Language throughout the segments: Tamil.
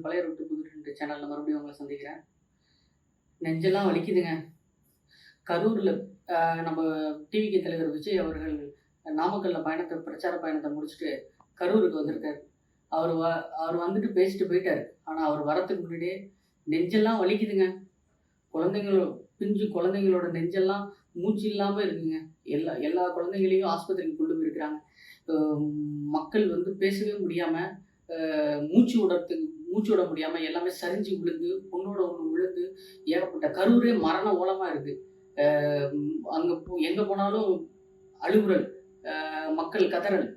உங்கள் பழைய ரொட்டு புது ரெண்டு சேனலில் மறுபடியும் உங்களை சந்திக்கிறேன். நெஞ்செல்லாம் வலிக்குதுங்க. கரூரில் நம்ம டிவிக்கு தலைவர் விஜய் அவர்கள் நாமக்கல்ல பயணத்தை பிரச்சார பயணத்தை முடிச்சுட்டு கரூருக்கு வந்திருக்காரு. அவர் வ அவர் வந்துட்டு பேசிட்டு போயிட்டார். ஆனால் அவர் வரத்துக்கு முன்னாடியே நெஞ்செல்லாம் வலிக்குதுங்க. குழந்தைங்களோ பிஞ்சு குழந்தைங்களோட நெஞ்செல்லாம் மூச்சு இல்லாமல் இருக்குங்க. எல்லா எல்லா குழந்தைங்களையும் ஆஸ்பத்திரிக்கு கொண்டு போயிருக்கிறாங்க. மக்கள் வந்து பேசவே முடியாமல் மூச்சு விடுறதுக்கு மூச்சு விட முடியாமல் எல்லாமே சரிஞ்சு விழுந்து பொண்ணோட ஒன்று விழுந்து ஏகப்பட்ட கரூரே மரண ஓலமாக இருக்குது அங்கே போ எங்கே போனாலும் அழுகுறல் மக்கள் கதறல்.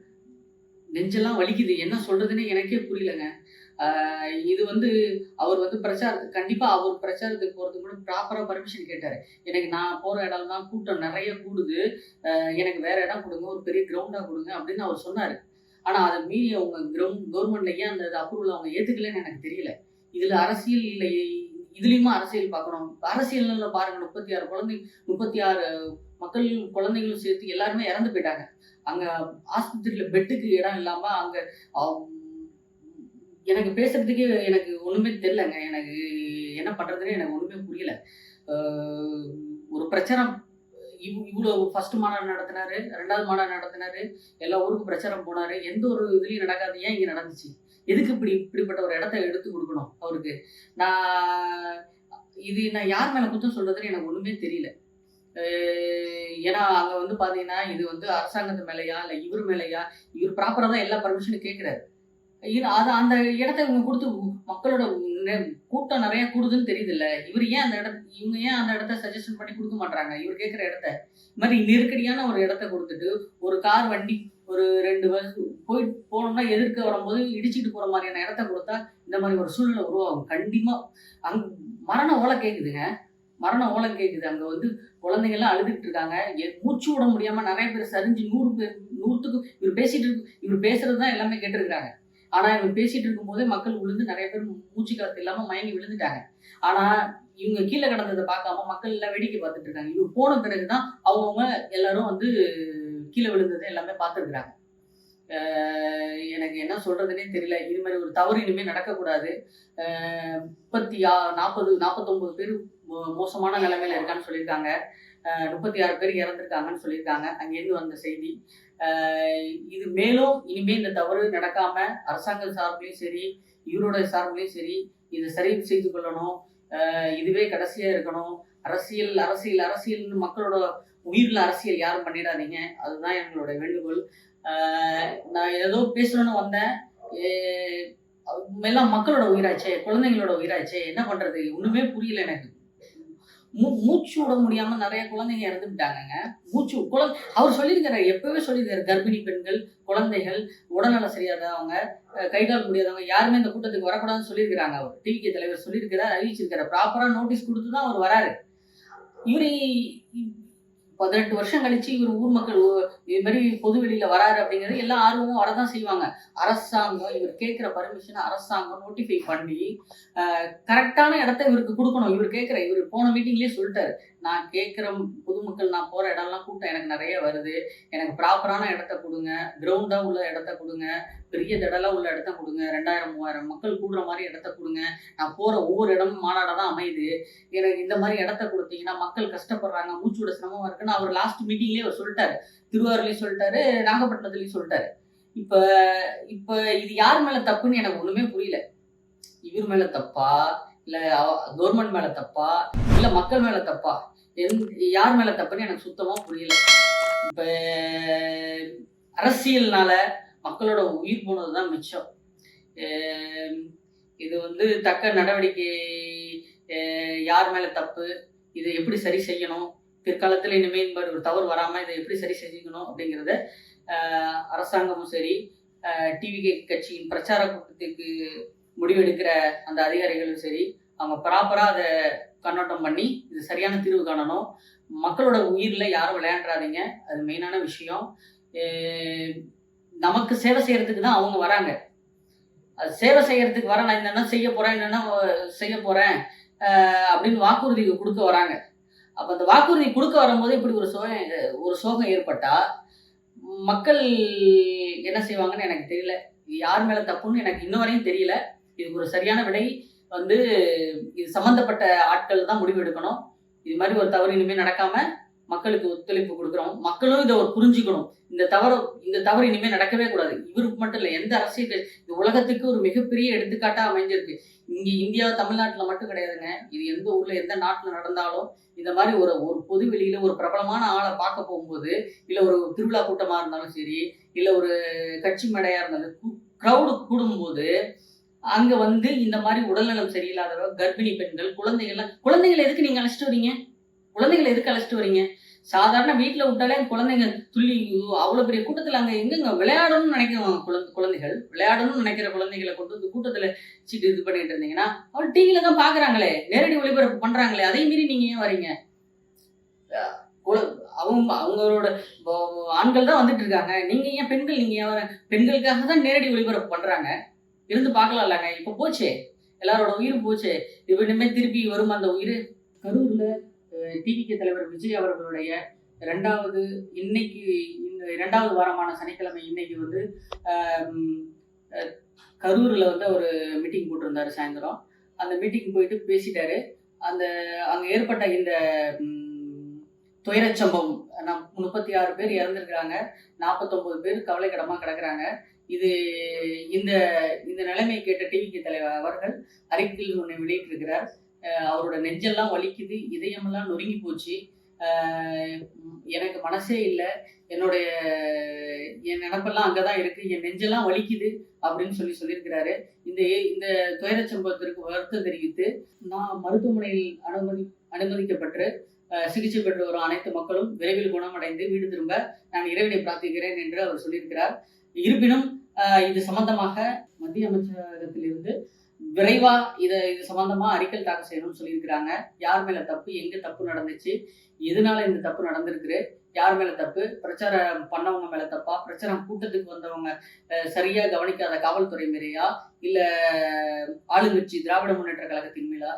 நெஞ்செல்லாம் வலிக்குது. என்ன சொல்றதுன்னு எனக்கே புரியலங்க. இது வந்து அவர் வந்து பிரச்சாரத்துக்கு கண்டிப்பா அவர் பிரச்சாரத்துக்கு போறதுக்கு கூட ப்ராப்பரா பர்மிஷன் கேட்டாரு. எனக்கு நான் போற இடம் தான் கூட்டம் நிறைய கூடுது. எனக்கு வேற இடம் கொடுங்க ஒரு பெரிய கிரவுண்டா கொடுங்க அப்படின்னு அவர் சொன்னாரு. ஆனால் அதை மீறி அவங்க கிரௌண்ட் கவர்மெண்ட்ல ஏன் அந்த அப்ரூவல் அவங்க ஏற்றுக்கலன்னு எனக்கு தெரியல. இதில் அரசியல் இல்லை. இதுலேயுமா அரசியல் பார்க்கணும். அரசியல்ல பாருங்க முப்பத்தி ஆறு குழந்தை முப்பத்தி ஆறு மக்கள் குழந்தைகளும் சேர்த்து எல்லாருமே இறந்து போயிட்டாங்க. அங்கே ஆஸ்பத்திரியில் பெட்டுக்கு இடம் இல்லாமல் அங்கே எனக்கு பேசுறதுக்கே எனக்கு ஒன்றுமே தெரிலங்க எனக்கு என்ன பண்ணுறதுன்னு எனக்கு ஒன்றுமே புரியல. ஒரு பிரச்சனை இவ் இவ்வளோ ஃபர்ஸ்ட் மாநாடு நடத்தினாரு ரெண்டாவது மாநாடு நடத்தினாரு எல்லா ஊருக்கும் பிரச்சாரம் போனாரு எந்த ஒரு இதுலையும் நடக்காது ஏன் இங்கே நடந்துச்சு? எதுக்கு இப்படி இப்படிப்பட்ட ஒரு இடத்த எடுத்து கொடுக்கணும் அவருக்கு? நான் இது நான் யார் மேலே குற்றம் சொல்றதுன்னு எனக்கு ஒன்றுமே தெரியல. ஏன்னா அங்கே வந்து பார்த்தீங்கன்னா இது வந்து அரசாங்கத்து மேலையா இல்லை இவர் மேலையா இவர் ப்ராப்பராக தான் எல்லா பர்மிஷனும் கேட்குறாரு இது அது அந்த இடத்த இவங்க கொடுத்து மக்களோட கூட்டம் நிறைய கூடுதுன்னு தெரியுதுல்ல. இவர் ஏன் அந்த இடத்த இவங்க ஏன் அந்த இடத்த சஜஷன் பண்ணி கொடுக்க மாட்டாங்க இவர் கேட்குற இடத்த. இது மாதிரி நெருக்கடியான ஒரு இடத்த கொடுத்துட்டு ஒரு கார் வண்டி ஒரு ரெண்டு பஸ் போய் போனோம்னா எதிர்க்க வரும்போது இடிச்சிட்டு போற மாதிரியான இடத்த கொடுத்தா இந்த மாதிரி ஒரு சூழ்நிலை உருவாகும். கண்டிப்பா. அங் மரண ஓலை கேக்குதுங்க. மரண ஓலை கேட்குது அங்கே வந்து குழந்தைங்கள்லாம் அழுதுட்டு இருக்காங்க. எ- மூச்சு விட முடியாமல் நிறைய பேர் சரிஞ்சு நூறு பேர் நூறுத்துக்கு இவர் பேசிட்டு இருக்கு இவர் பேசுறது தான் எல்லாமே கேட்டிருக்காங்க ஆனா இவங்க பேசிட்டு இருக்கும்போதே மக்கள் விழுந்து நிறைய பேர் மூச்சு காத்து இல்லாம மயங்கி விழுந்துட்டாங்க. ஆனா இவங்க கீழே கிடந்ததை பார்க்காம மக்கள் எல்லாம் வேடிக்கை பார்த்துட்டு இருக்காங்க. இவர் போன பிறகுதான் அவங்கவுங்க எல்லாரும் வந்து கீழே விழுந்ததை எல்லாமே பார்த்துருக்குறாங்க. எனக்கு என்ன சொல்றதுனே தெரியல. இது மாதிரி ஒரு தவறு இனிமேல் நடக்கக்கூடாது. முப்பத்தி ஆ நாற்பது நாற்பத்தொம்பது பேர் மோசமான நிலைமையில இருக்கான்னு சொல்லியிருக்காங்க. முப்பத்தி ஆறு பேர் இறந்துருக்காங்கன்னு சொல்லியிருக்காங்க. அங்கேருந்து வந்த செய்தி. இது மேலும் இனிமேல் இந்த தவறு நடக்காம அரசாங்கம் சார்பிலையும் சரி இவருடைய சார்பிலையும் சரி இதை சரி செய்து கொள்ளணும். இதுவே கடைசியா இருக்கணும். அரசியல் அரசியல் அரசியல்னு மக்களோட உயிரில் அரசியல் யாரும் பண்ணிடாதீங்க. அதுதான் எங்களோட வேண்டுகோள். நான் ஏதோ பேசணும்னு வந்தேன். எல்லாம் மக்களோட உயிராச்சே குழந்தைங்களோட உயிராச்சே என்ன பண்றது? ஒண்ணுமே புரியல எனக்கு. மூ மூச்சு விட முடியாம நிறைய குழந்தைங்க இறந்துட்டாங்கங்க. மூச்சு குழந்தை அவர் சொல்லியிருக்காரு எப்பவே சொல்லியிருக்காரு கர்ப்பிணி பெண்கள் குழந்தைகள் உடல்நல சரியாதவங்க கைகால் கை கால் முடியாதவங்க யாருமே இந்த கூட்டத்துக்கு வரக்கூடாதுன்னு சொல்லியிருக்கிறாங்க அவர். டிவிக்கு தலைவர் சொல்லியிருக்கிறார் அறிவிச்சிருக்காரு ப்ராப்பரா நோட்டீஸ் கொடுத்து தான் அவர் வராரு. இவரு பதினெட்டு வருஷம் கழிச்சு இவர் ஊர் மக்கள் இது மாதிரி பொது வெளியில வராரு அப்படிங்கிறது எல்லா ஆர்வமும் வரதான் செய்வாங்க. அரசாங்கம் இவர் கேட்கிற பர்மிஷன் அரசாங்கம் நோட்டிஃபை பண்ணி கரெக்டான இடத்த இவருக்கு கொடுக்கணும். இவர் கேட்குற இவர் போன மீட்டிங்லயே சொல்லிட்டாரு. நான் கேட்குற பொதுமக்கள் நான் போகிற இடம்லாம் கூட்டம் எனக்கு நிறைய வருது. எனக்கு ப்ராப்பரான இடத்த கொடுங்க. கிரவுண்டாக உள்ள இடத்த கொடுங்க. பெரிய திடலா உள்ள இடத்த கொடுங்க. ரெண்டாயிரம் மூவாயிரம் மக்கள் கூடுற மாதிரி இடத்த கொடுங்க. நான் போகிற ஒவ்வொரு இடமும் மாநாடாக தான் அமையுது. எனக்கு இந்த மாதிரி இடத்த கொடுத்தீங்கன்னா மக்கள் கஷ்டப்படுறாங்க. மூச்சு விட சிரமமா இருக்குன்னு அவர் லாஸ்ட் மீட்டிங்லேயே அவர் சொல்லிட்டாரு. திருவாரூர்லேயும் சொல்லிட்டாரு நாகப்பட்டினத்துலேயும் சொல்லிட்டாரு. இப்போ இப்போ இது யார் மேலே தப்புன்னு எனக்கு ஒன்றுமே புரியல. இவர் மேலே தப்பா? இல்லை கவர்மெண்ட் மேலே தப்பா? இல்லை மக்கள் மேலே தப்பா? யார் மேலே தப்புன்னு எனக்கு சுத்தமாக புரியல. இப்போ அரசியல்னால மக்களோட உயிர் போனது தான் மிச்சம் இது வந்து தக்க நடவடிக்கை யார் மேலே தப்பு இதை எப்படி சரி செய்யணும் பிற்காலத்தில் இனிமேல் இந்த ஒரு தவறு வராமல் இதை எப்படி சரி செஞ்சுக்கணும் அப்படிங்கிறத அரசாங்கமும் சரி டிவிகே கட்சியின் பிரச்சார கூட்டத்துக்கு முடிவெடுக்கிற அந்த அதிகாரிகளும் சரி அவங்க ப்ராப்பராக அதை கண்ணோட்டம் பண்ணி இது சரியான தீர்வு காணணும். மக்களோட உயிரில் யாரும் விளையாண்டுறாதீங்க அது மெயினான விஷயம். நமக்கு சேவை செய்கிறதுக்கு தான் அவங்க வராங்க. அது சேவை செய்கிறதுக்கு வர நான் என்னென்ன செய்ய போகிறேன் என்னென்ன செய்ய போகிறேன் அப்படின்னு வாக்குறுதி கொடுக்க வராங்க. அப்போ அந்த வாக்குறுதி கொடுக்க வரும்போது இப்படி ஒரு சோகம் ஒரு சோகம் ஏற்பட்டால் மக்கள் என்ன செய்வாங்கன்னு எனக்கு தெரியல. இது யார் மேலே தப்புன்னு எனக்கு இன்ன வரையும் தெரியல. இதுக்கு ஒரு சரியான விடை. வந்து இது சம்மந்தப்பட்ட ஆட்கள் தான் முடிவு எடுக்கணும். இது மாதிரி ஒரு தவறு இனிமேல் நடக்காம மக்களுக்கு ஒத்துழைப்பு கொடுக்குறோம். மக்களும் இதை ஒரு புரிஞ்சுக்கணும். இந்த தவறு இந்த தவறு இனிமேல் நடக்கவே கூடாது. இவருக்கு மட்டும் இல்லை எந்த அரசியல் இது உலகத்துக்கு ஒரு மிகப்பெரிய எடுத்துக்காட்டாக அமைஞ்சிருக்கு. இங்கே இந்தியா தமிழ்நாட்டில் மட்டும் கிடையாதுங்க. இது எந்த ஊரில் எந்த நாட்டில் நடந்தாலும் இந்த மாதிரி ஒரு ஒரு பொது வெளியில் ஒரு பிரபலமான ஆளை பார்க்க போகும்போது இல்லை ஒரு திருவிழா கூட்டமாக இருந்தாலும் சரி இல்லை ஒரு கட்சி மேடையாக இருந்தாலும் க்ரௌடு கூடும்போது அங்க வந்து இந்த மாதிரி உடல்நலம் சரியில்லாதவங்க கர்ப்பிணி பெண்கள் குழந்தைகள்லாம் குழந்தைகளை எதுக்கு நீங்க அழைச்சிட்டு வரீங்க? குழந்தைகளை எதுக்கு அழைச்சிட்டு வரீங்க? சாதாரண வீட்டில் விட்டாலே குழந்தைங்க துள்ளி அவ்வளோ பெரிய கூட்டத்தில் அங்கே எங்கெங்க விளையாடணும்னு நினைக்கிறவங்க குழந்தை குழந்தைகள்? விளையாடணும்னு நினைக்கிற குழந்தைகளை கொண்டு வந்து கூட்டத்தில் சீட்டு இது பண்ணிட்டு இருந்தீங்கன்னா அவங்க டிவியில தான் பார்க்குறாங்களே நேரடி ஒளிபரப்பு பண்ணுறாங்களே அதே மீறி நீங்கள் ஏன் வரீங்க? அவங்க அவங்களோட ஆண்கள் தான் வந்துட்டு இருக்காங்க. நீங்க ஏன் பெண்கள் நீங்க ஏன் வர பெண்களுக்காக தான் நேரடி ஒளிபரப்பு பண்றாங்க? இருந்து பார்க்கலாம்லங்க. இப்போ போச்சே. எல்லாரோட உயிரும் போச்சே. இப்போ இனிமேல் திருப்பி வரும் அந்த உயிர். கரூர்ல டிவிகே தலைவர் விஜய் அவர்களுடைய ரெண்டாவது இன்னைக்கு இந்த இரண்டாவது வாரமான சனிக்கிழமை இன்னைக்கு வந்து கரூரில் கரூர்ல வந்து ஒரு மீட்டிங் போட்டிருந்தாரு சாயந்தரம். அந்த மீட்டிங் போயிட்டு பேசிட்டாரு. அந்த அங்க ஏற்பட்ட இந்த துயரச்சம்பவம் நம் முப்பத்தி ஆறு பேர் இறந்துருக்குறாங்க. நாற்பத்தொன்பது பேர் கவலைக்கிடமா கிடக்குறாங்க. இது இந்த இந்த நிலைமை கேட்ட டிவிக்கு தலைவர் அவர்கள் அறிக்கையில் ஒன்று வெளியிட்டிருக்கிறார். அவரோட நெஞ்செல்லாம் வலிக்குது இதயமெல்லாம் நொறுங்கி போச்சு. எனக்கு மனசே இல்லை. என்னுடைய என் நினப்பெல்லாம் அங்கே தான் இருக்குது என் நெஞ்செல்லாம் வலிக்குது அப்படின்னு சொல்லி சொல்லியிருக்கிறாரு. இந்த இந்த துயரச் சம்பவத்திற்கு வருத்தம் தெரிவித்து நான் மருத்துவமனையில் அனுமதி அனுமதிக்கப்பட்டு சிகிச்சை பெற்று வரும் அனைத்து மக்களும் விரைவில் குணமடைந்து வீடு திரும்ப நான் இறைவனை பிரார்த்திக்கிறேன் என்று அவர் சொல்லியிருக்கிறார். இருப்பினும் இது சம்பந்தமாக மத்திய அமைச்சகத்திலிருந்து விரைவா இதை இது சம்பந்தமா அறிக்கை தாக்கல் செய்யணும்னு சொல்லியிருக்கிறாங்க. யார் மேல தப்பு எங்க தப்பு நடந்துச்சு எதனால இந்த தப்பு நடந்திருக்கு யார் மேல தப்பு பிரச்சாரம் பண்ணவங்க மேல தப்பா பிரச்சாரம் கூட்டத்துக்கு வந்தவங்க சரியா கவனிக்காத காவல்துறை மேலேயா இல்ல ஆளுங்கட்சி திராவிட முன்னேற்ற கழகத்தின் மேலா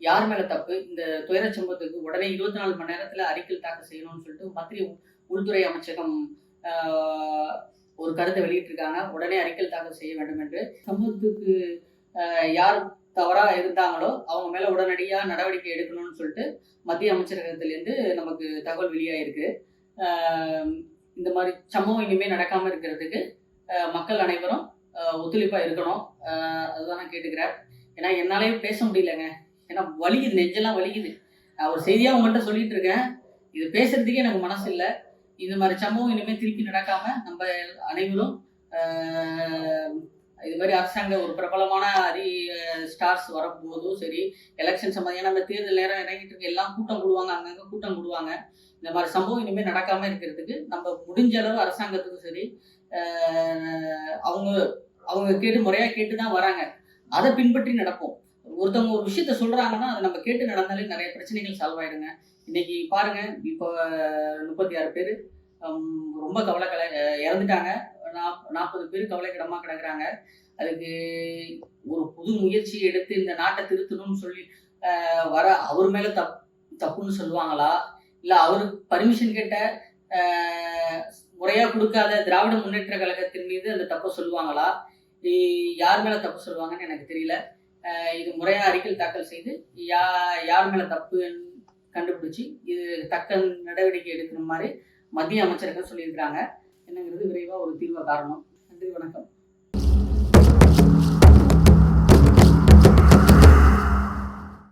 யார் மேல தப்பு இந்த துயர சம்பவத்துக்கு உடனே இருபத்தி நாலு மணி நேரத்துல அறிக்கை தாக்கல் செய்யணும்னு சொல்லிட்டு மத்திய உள்துறை அமைச்சகம் ஆஹ், ஒரு கருத்தை வெளியிட்டிருக்காங்க. உடனே அறிக்கை தாக்கல் செய்ய வேண்டும் என்று. சமூகத்துக்கு யார் தவறாக இருந்தாங்களோ அவங்க மேலே உடனடியாக நடவடிக்கை எடுக்கணும்னு சொல்லிட்டு மத்திய அமைச்சரகத்திலேருந்து நமக்கு தகவல் வெளியாயிருக்கு. இந்த மாதிரி சம்பவம் இனிமேல் நடக்காமல் இருக்கிறதுக்கு மக்கள் அனைவரும் ஒத்துழைப்பாக இருக்கணும். அதுதான் நான் கேட்டுக்கிறேன். ஏன்னா என்னாலே பேச முடியலங்க. ஏன்னா வலிக்குது நெஞ்செல்லாம் வலிக்குது. நான் ஒரு செய்தியாக உங்கள்கிட்ட சொல்லிட்டு இருக்கேன். இது பேசுறதுக்கே எனக்கு மனசு இல்லை. இந்த மாதிரி சம்பவம் இனிமேல் திருப்பி நடக்காம நம்ம அனைவரும் இது மாதிரி அரசாங்க ஒரு பிரபலமான அரி ஸ்டார்ஸ் வரும்போதும் சரி எலெக்ஷன் சம்பந்தம் ஏன்னா அந்த தேர்தல் நேரம் இறங்கிட்டு இருக்க எல்லாம் கூட்டம் கூடுவாங்க அங்கங்க கூட்டம் கூடுவாங்க இந்த மாதிரி சம்பவம் இனிமேல் நடக்காம இருக்கிறதுக்கு நம்ம முடிஞ்ச அளவு அரசாங்கத்துக்கும் சரி அவங்க அவங்க கேட்டு முறையாக கேட்டு தான் வராங்க. அதை பின்பற்றி நடப்போம். ஒருத்தவங்க ஒரு விஷயத்த சொல்றாங்கன்னா அதை நம்ம கேட்டு நடந்தாலே நிறைய பிரச்சனைகள் சால்வ் ஆயிடுங்க. இன்னைக்கு பாருங்க இப்போ முப்பத்தி ஆறு பேர் ரொம்ப கவலை கல இறந்துட்டாங்க. நாற்பது பேர் கவலைக்கிடமாக கிடக்குறாங்க. அதுக்கு ஒரு புது முயற்சி எடுத்து இந்த நாட்டை திருத்தணும்னு சொல்லி வர அவர் மேல தப் தப்புன்னு சொல்லுவாங்களா? இல்ல அவரு பர்மிஷன் கேட்ட முறையாக முறையா கொடுக்காத திராவிட முன்னேற்ற கழகத்தின் மீது அந்த தப்பை சொல்லுவாங்களா? யார் மேல தப்பு சொல்லுவாங்கன்னு எனக்கு தெரியல. இது முறையா அறிக்கை தாக்கல் செய்து யா யார் மேலே தப்பு கண்டுபிடிச்சி இது தக்க நடவடிக்கை எடுக்கிற மாதிரி மத்திய அமைச்சர்கள் சொல்லியிருக்கிறாங்க. என்னங்கிறது விரைவாக ஒரு தீர்வை காரணம். நன்றி வணக்கம்.